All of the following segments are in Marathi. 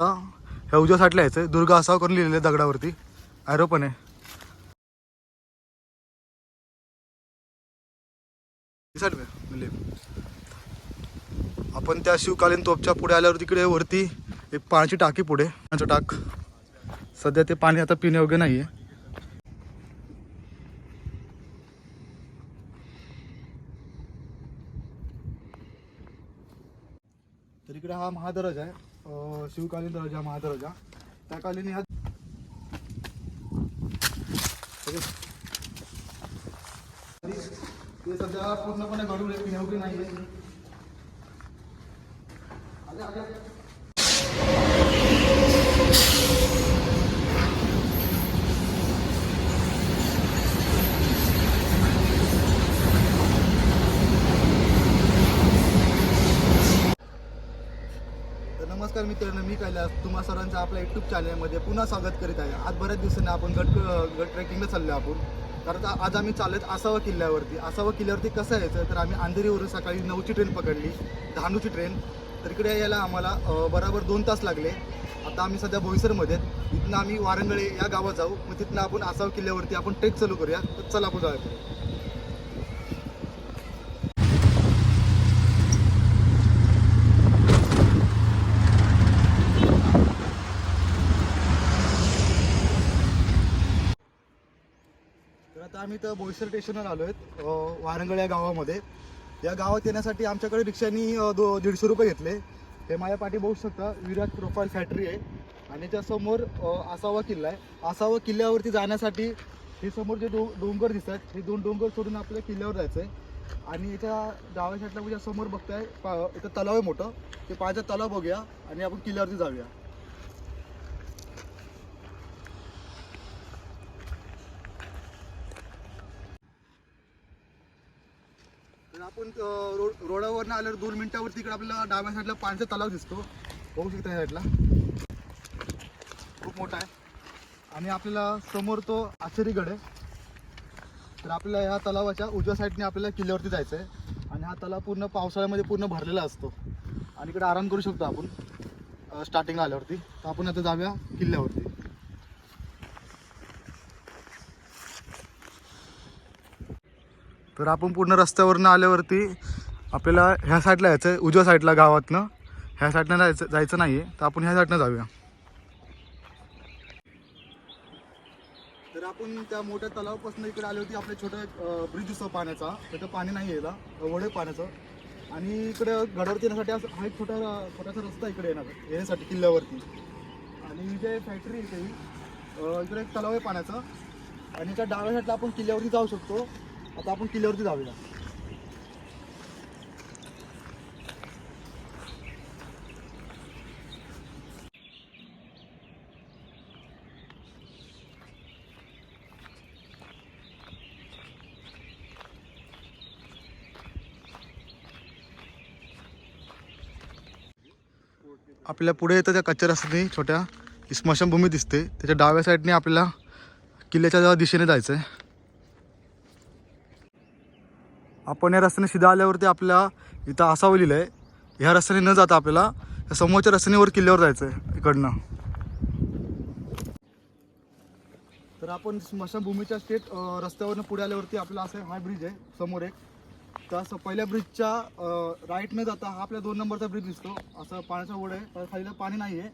ह्या उजव्या साठला यायचं दुर्गा असाव करून लिहिलेलं आहे दगडावरती. ॲरो पण आहे. म्हणजे. आपण त्या शिवकालीन तोपच्या पुढे आल्यावर तिकडे वरती एक पाण्याची टाकी पुढे. पाण्याचं टाक. सध्या ते पाणी आता पिण्यायोग्य नाही आहे तर इकडे हा महादरज आहे. शिवकालीन दर्जा महादरजा त्या कालीन ह्या ते सध्या पूर्णपणे घडून पिण्यायोग्य नाही आहे नमस्कार मित्रांनो मी कैलास. तुम्हा सर्वांचं आपल्या यूट्यूब चॅनलमध्ये पुन्हा स्वागत करीत आहे. आज बऱ्याच दिवसांनी आपण गट गट ट्रेकिंगला चाललो आपण. कारण आता आज आम्ही चालत आसावा किल्ल्यावरती. आसावा किल्ल्यावरती कसं यायचं? तर आम्ही अंधेरीवरून सकाळी नऊची ट्रेन पकडली डहाणूची ट्रेन तर इकडे यायला आम्हाला बराबर बरोबर दोन तास लागले. आता आम्ही सध्या भोईसरमध्ये आहेत. इथनं आम्ही वारंगळे या गावात जाऊ. मग तिथनं आपण आसावा किल्ल्यावरती आपण ट्रेक चालू करूया. तर चला आपण जाऊया इथं आम्ही तर बोईसर स्टेशनवर आलो आहेत वारंगळ या गावामध्ये. या गावात येण्यासाठी आमच्याकडे रिक्षानी दो दीडशे रुपये घेतले. हे माझ्या पाठी बघू शकता विराट प्रोफाईल फॅक्टरी आहे. आणि त्यासमोर आसावा किल्ला आहे. आसावा किल्ल्यावरती जाण्यासाठी हे समोर जे डो डोंगर आहेत हे दोन डोंगर सोडून आपल्या किल्ल्यावर जायचं आहे. आणि याच्या डाव्या साईडला म्हणजे समोर बघताय पा इथं तलाव आहे मोठं. ते पाण्याचा तलाव बघूया आणि आपण किल्ल्यावरती जाऊया तर आपण रोड रोडावरनं आल्यावर दोन मिनिटावर इकडे आपल्याला डाव्या साईडला पाण्याचा तलाव दिसतो. बघू शकता या साईडला खूप मोठा आहे. आणि आपल्याला समोर तो आश्चर्यगड आहे. तर आपल्याला ह्या तलावाच्या उजव्या साईडने आपल्याला किल्ल्यावरती जायचं आहे आणि हा तलाव पूर्ण पावसाळ्यामध्ये पूर्ण भरलेला असतो. आणि इकडे आराम करू शकतो आपण स्टार्टिंगला आल्यावरती. तर आपण आता जाऊया किल्ल्यावरती. तर आपण पूर्ण रस्त्यावरनं आल्यावरती आपल्याला ह्या साईडला यायचं आहे उजव्या साईडला गावातनं. ह्या साईडनं जायचं जायचं नाही आहे तर आपण ह्या साईडनं जाऊया. तर आपण त्या मोठ्या तलावापासून इकडे आली होती आपल्या छोटं ब्रिज दिसतो पाण्याचा. त्याचं पाणी नाही यायला वडे पाण्याचं. आणि इकडे गडावरती येण्यासाठी असं हा एक छोटा छोटासा रस्ता इकडे येणार येण्यासाठी किल्ल्यावरती. आणि जे फॅक्टरी इथे इकडे एक तलाव आहे पाण्याचा. आणि त्या डाव्या साईडला आपण किल्ल्यावरती जाऊ शकतो. आता आपण किल्ल्यावरती जाऊया. आपल्या पुढे येतं त्या कच्च्या रस्त्याने छोट्या स्मशानभूमी दिसते. त्याच्या डाव्या साईडने आपल्याला किल्ल्याच्या दिशेने जायचं आहे आपण या रस्त्याने सीधा आल्यावरती आपल्या इथं असावं लिहिलं आहे. ह्या रस्त्याने न जाता आपल्याला या समोरच्या रस्त्यानेवर किल्ल्यावर जायचं आहे इकडनं. तर आपण स्मशानभूमीच्या स्टेट रस्त्यावरनं पुढे आल्यावरती आपला असं हा ब्रिज आहे समोर एक. तर असं पहिल्या ब्रिजच्या राईट न जाता हा आपल्या दोन नंबरचा ब्रिज दिसतो. असं पाण्याचा ओढ आहे तर खालीला पाणी नाही आहे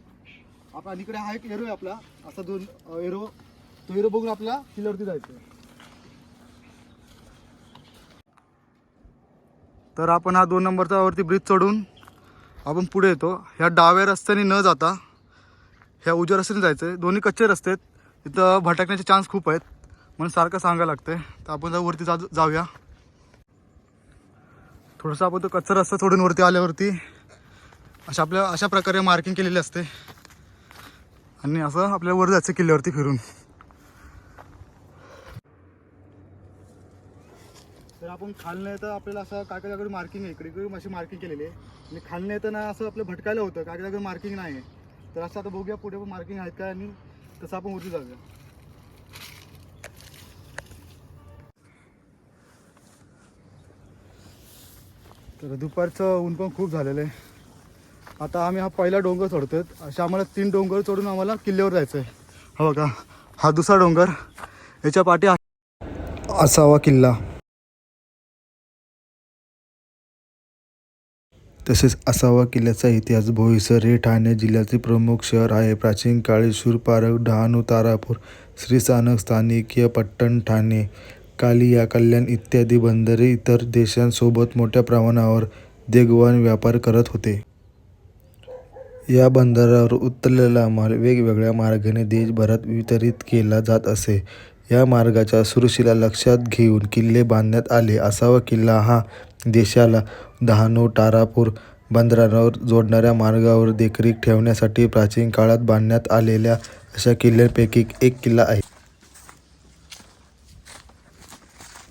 आपला इकडे हा एक एरो आहे आपला. असा दोन एरो तो एरो बघून आपल्या किल्ल्यावरती जायचं आहे तर आपण हा दोन नंबरचा वरती ब्रिज चढून आपण पुढे येतो. ह्या डाव्या रस्त्याने न जाता ह्या उजव्या रस्त्याने जायचं आहे दोन्ही कच्चे रस्ते आहेत. तिथं भटकण्याचे चान्स खूप आहेत. म्हणून सारखं सांगायला लागतंय. तर आपण जाऊ वरती जा जाऊया. थोडंसं आपण तो कच्चा रस्ता सोडून वरती आल्यावरती अशा आपल्या अशा प्रकारे मार्किंग केलेली असते. आणि असं आपल्या वर जायचं किल्ल्यावरती फिरून. आपण खालनं येतं आपल्याला असं काय काय मार्किंग आहे इकडे इकडे अशी मार्किंग केलेली आहे. आणि खालनं येतं ना असं आपलं भटकायला होतं काय काय मार्किंग नाही आहे. तर असं आता बघूया पुढे पण मार्किंग आहेत काय आणि तसं आपण वरती जाऊया. तर दुपारचं ऊन पण खूप झालेलं आहे. आता आम्ही हा पहिला डोंगर चढतो अशा आम्हाला तीन डोंगर चढून आम्हाला किल्ल्यावर जायचं आहे. हा बघा हा दुसरा डोंगर. याच्या पाठी असावा किल्ला. तसेच असावा किल्ल्याचा इतिहास. बोईसर हे ठाणे जिल्ह्याचे प्रमुख शहर आहे. प्राचीन काळी शूरपारक डहाणू तारापूर श्रीस्थानक स्थानिकीय पट्टण ठाणे कालिया कल्याण इत्यादी बंदरे इतर देशांसोबत मोठ्या प्रमाणावर देगवान व्यापार करत होते. या बंदरावर उतरलेला माल वेगवेगळ्या मार्गाने देशभरात वितरित केला जात असे. या मार्गाच्या सुरुशीला लक्षात घेऊन किल्ले बांधण्यात आले असावा किल्ला हा देशाला डहाणू तारापूर बंदरावर जोडणाऱ्या मार्गावर देखरेख ठेवण्यासाठी प्राचीन काळात बांधण्यात आलेल्या अशा किल्ल्यांपैकी एक किल्ला आहे.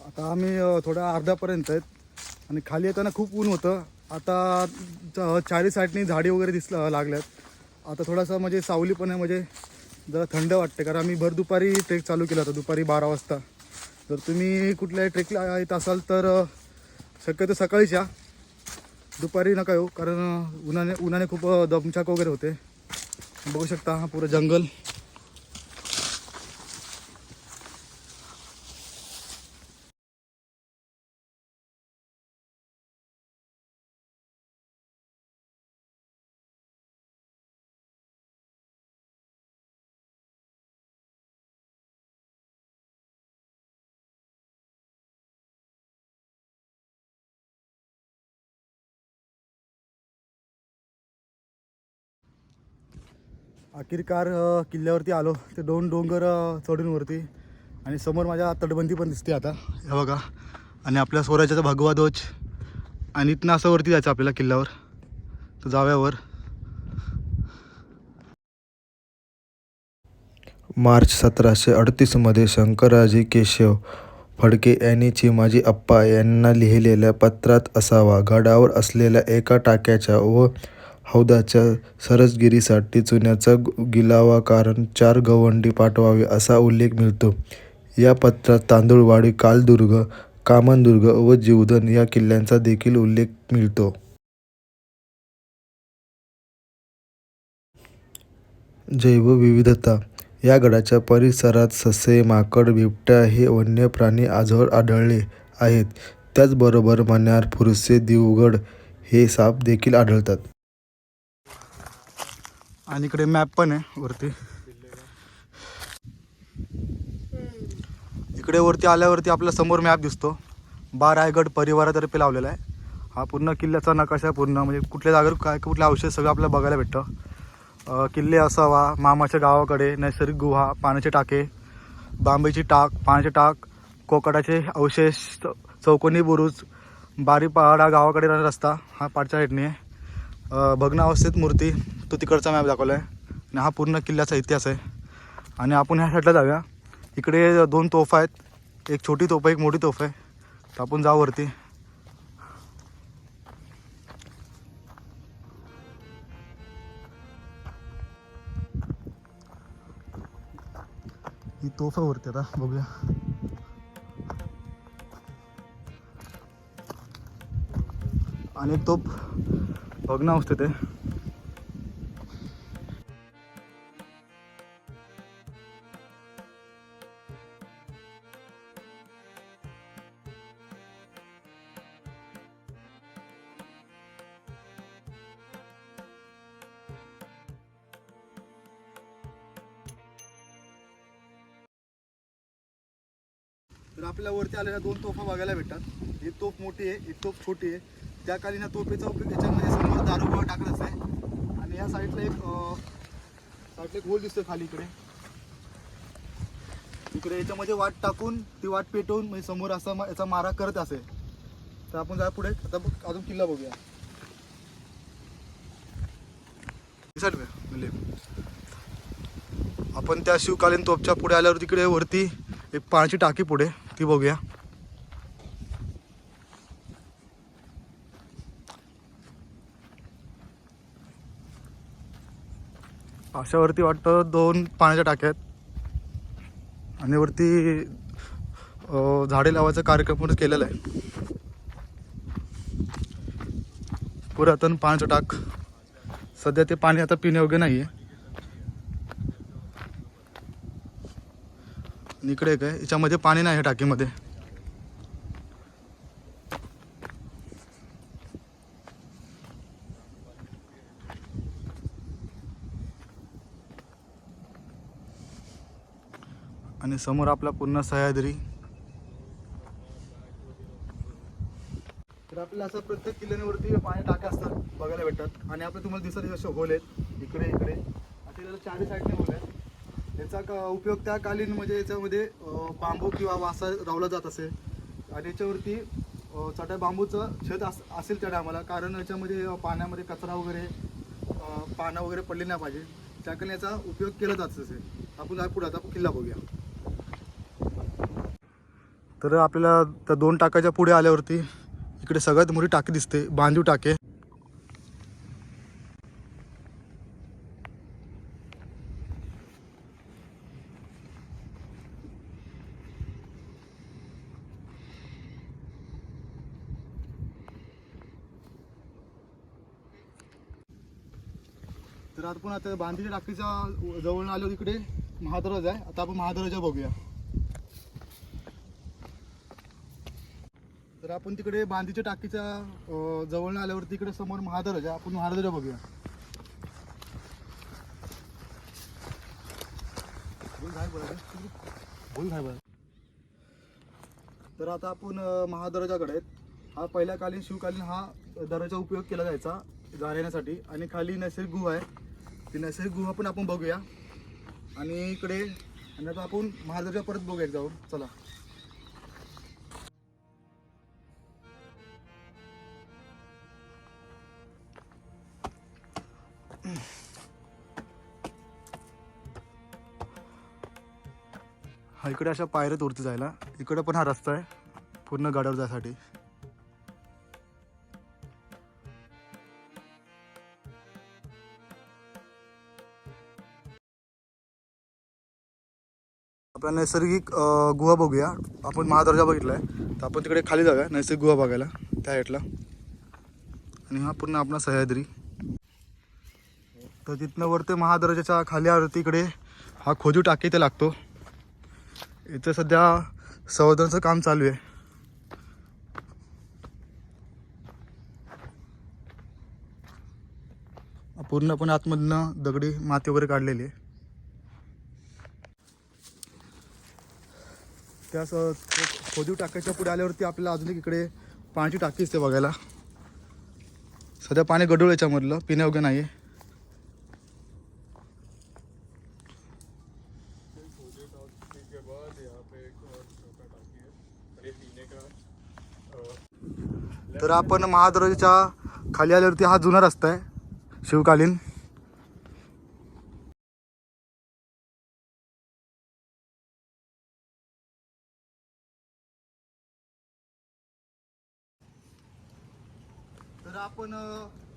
आता आम्ही थोडा अर्ध्यापर्यंत आहेत. आणि खाली येताना खूप ऊन होतं. आता चारी साईडनी झाडी वगैरे दिसलं लागल्यात. आता थोडासा म्हणजे सावली पण आहे म्हणजे जरा थंड वाटते कारण आम्ही भर दुपारी ट्रेक चालू केला होता दुपारी बारा वाजता. जर तुम्ही कुठल्याही ट्रेकला येत असाल तर शक्यतो सकाळीच या. दुपारी नका येऊ कारण उन्हाने उन्हाने खूप दमछाक वगैरे होते. बघू शकता हा पुरं जंगल. अखेरकार किल्ल्यावरती आलो. ते दोन डोंगर चढून वरती. आणि समोर माझ्या तटबंदी पण दिसते आता. हे बघा. आणि आपल्या स्वराज्याचा भगवा ध्वज. आणि इथनं असं वरती जायचं आपल्याला किल्ल्यावर. तर जाव्यावर मार्च सतराशे अडतीसमध्ये शंकराजी केशव फडके यांनी चिमाजी अप्पा यांना लिहिलेल्या पत्रात असावा. गडावर असलेल्या एका टाक्याच्या व हौदाच्या सरसगिरीसाठी चुन्याचा गिलावा कारण चार गवंडी पाठवावे असा उल्लेख मिळतो. या पत्रात तांदूळवाडी कालदुर्ग कामनदुर्ग व जीवधन या किल्ल्यांचा देखील उल्लेख मिळतो. जैवविविधता. या गडाच्या परिसरात ससे माकड बिबट्या हे वन्य प्राणी आजवर आढळले आहेत. त्याचबरोबर मण्यार फुरसे दिवगड हे साप देखील आढळतात. आणि इकडे मॅप पण आहे वरती. इकडे वरती आल्यावरती आपल्यासमोर मॅप दिसतो. बा रायगड परिवारातर्फे लावलेला आहे. हा पूर्ण किल्ल्याचा नकाशा आहे पूर्ण. म्हणजे कुठल्या जागेवर काय कुठलं अवशेष सगळं आपल्याला बघायला भेटतं. किल्ले असावा मामाच्या गावाकडे नैसर्गिक गुहा पाण्याचे टाके बांबेची टाक पाण्याचे टाक कोकडाचे अवशेष चौकोनी बुरुज बारीपाडा गावाकडे रस्ता हा पाठच्या साईडने आहे. भग्नावस्थेत मूर्ती तो तिकडचा मॅप दाखवला आहे आणि हा पूर्ण किल्ल्याचा इतिहास आहे. आणि आपण ह्या साईडला जाऊया. इकडे दोन तोफा आहेत. एक छोटी तोफ आहे एक मोठी तोफ आहे. तर आपण जाऊ वरती. ही तोफ आहे वरती आता बघूया. आणि एक तोफ. भग्नावस्थेत आहे तर आपल्याला वरती आलेल्या दोन तोफा बघायला भेटतात. एक तोफ मोठी आहे एक तोफ छोटी आहे. त्या कालीन ना तोफेचा उपयोग याच्यामध्ये समोर दारूगोळा टाकलाच आहे. आणि या साईडला एक साईडला एक होल दिसतोय खाली इकडे. इकडे याच्यामध्ये वाट टाकून ती वाट पेटवून म्हणजे समोर असा याचा मारा करत असेल तर आपण जा पुढे. आता बघ अजून किल्ला बघूया. आपण त्या शिवकालीन तोपच्या पुढे आल्यावर तिकडे वरती एक पाण्याची टाकी पुढे ती बघूया. अशावरती वाटतं दोन पाण्याच्या टाक्या आहेत. आणि वरती झाडे लावायचा कार्यक्रम पण केलेला आहे. पुरातन पाण्याचा टाक. सध्या ते पाणी आता पिण्यायोग्य नाही आहे इकडे काय याच्यामध्ये पाणी नाही आहे टाकीमध्ये. आणि समोर आपला पूर्ण सह्याद्री. तर आपल्याला असं प्रत्येक किल्ल्यावरती पाणी टाक्या असतात बघायला भेटतात. आणि आपले तुम्हाला दिसत असे होल आहेत इकडे इकडे. आता त्याला चारही साईडने होल आहेत. याचा का उपयोग त्या कालीन म्हणजे याच्यामध्ये बांबू किंवा वासा रावला जात असे. आणि याच्यावरती चटा बांबूचं छत अस असेल त्या टायमाला कारण याच्यामध्ये पाण्यामध्ये कचरा वगैरे पानं वगैरे पडले नाही पाहिजे. त्याकडे याचा उपयोग केला जात असेल आपण पुढे आता किल्ला बघूया. तर आपल्याला त्या दोन टाकाच्या पुढे आल्यावरती इकडे सगळ्यात मोठी टाकी दिसते बांधीव टाके. तर आपण आता बांधीच्या टाकीच्या जवळ आलो तिकडे महादरज आहे. आता आपण महादरजा बघूया. तर आपण तिकडे बांधीच्या टाकीच्या अं, जवळ आल्यावर तिकडे समोर महादरज आहे. आपण महादरजा बघूया. बोल काय बोल तर आता आपण अं, महादरजाकडे आहेत. हा पहिल्या कालीन शिवकालीन हा दरवाजा उपयोग केला जायचा जाण्यासाठी. आणि खाली नैसर्गिक गुहा आहे. ती नैसर्गिक गुहा पण आपण बघूया. आणि इकडे आणि आता आपण महादरजा परत बघूया एक जाऊन. चला. हा इकडे अशा पायऱ्यात वरती जायला. इकडे पण हा रस्ता आहे पूर्ण गाड्यावर जायसाठी. आपला नैसर्गिक गुहा बघूया. आपण महादर्जा बघितला आहे तर आपण तिकडे खाली जाऊया नैसर्गिक गुहा बघायला त्या हेटला आणि हा पूर्ण आपला सह्याद्री. तर तिथनं वरती महादर्जाच्या खाली आरती इकडे हा खोजू टाकी ते लागतो. इथं सध्या संवर्धनचं काम चालू आहे. पूर्णपणे आतमधनं दगडी माती वगैरे काढलेली आहे. त्या खोदीव टाकीच्या पुढे आल्यावरती आपल्याला अजून एक इकडे पाण्याची टाकी असते बघायला. सध्या पाणी गडूळ याच्यामधलं पिण्यायोग्य नाही आहे तर आपण महादरच्या खाली आल्यावरती हा जुना रस्ता आहे शिवकालीन. तर आपण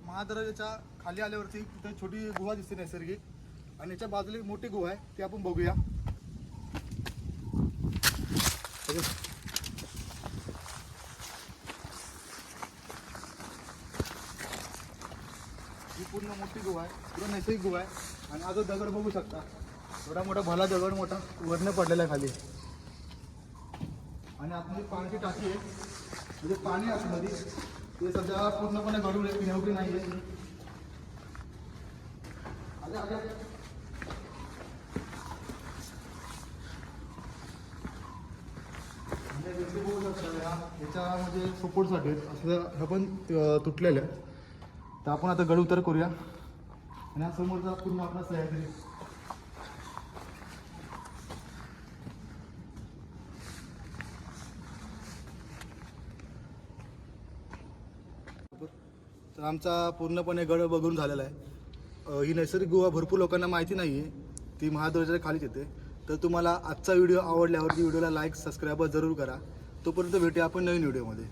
महादरच्या खाली आल्यावरती तिथे छोटी गुहा दिसते नैसर्गिक आणि याच्या बाजूला एक मोठी गुहा आहे ती आपण बघूया. पूर्ण मोठी गुहा आहे. पूर्ण नैसर्गिक गुहा आहे. आणि हा जो दगड बघू शकता थोडा मोठा भला दगड मोठा वरनं पडलेला आहे खाली. आणि आतमध्ये पाण्याची टाकी आहे. म्हणजे पाणी आतमध्ये. ते सध्या पूर्णपणे गडून आहे पिण्यावरी नाही आहे याच्या म्हणजे सपोर्टसाठी असं ह्या पण तुटलेलं आहे तर आपण आता गड उतर करूया. आणि हा समोरचा पूर्ण आपला सह्याद्री तर आमचा पूर्णपणे गड बघून झालेला आहे. ही नैसर्गिक गुहा भरपूर लोकांना माहिती नाही आहे ती महादुर्जाच्या खालीच येते. तर तुम्हाला आजचा व्हिडिओ आवडल्यावरती व्हिडिओला लाईक सबस्क्राईब जरूर करा. तोपर्यंत भेटूया आपण नवीन व्हिडिओमध्ये.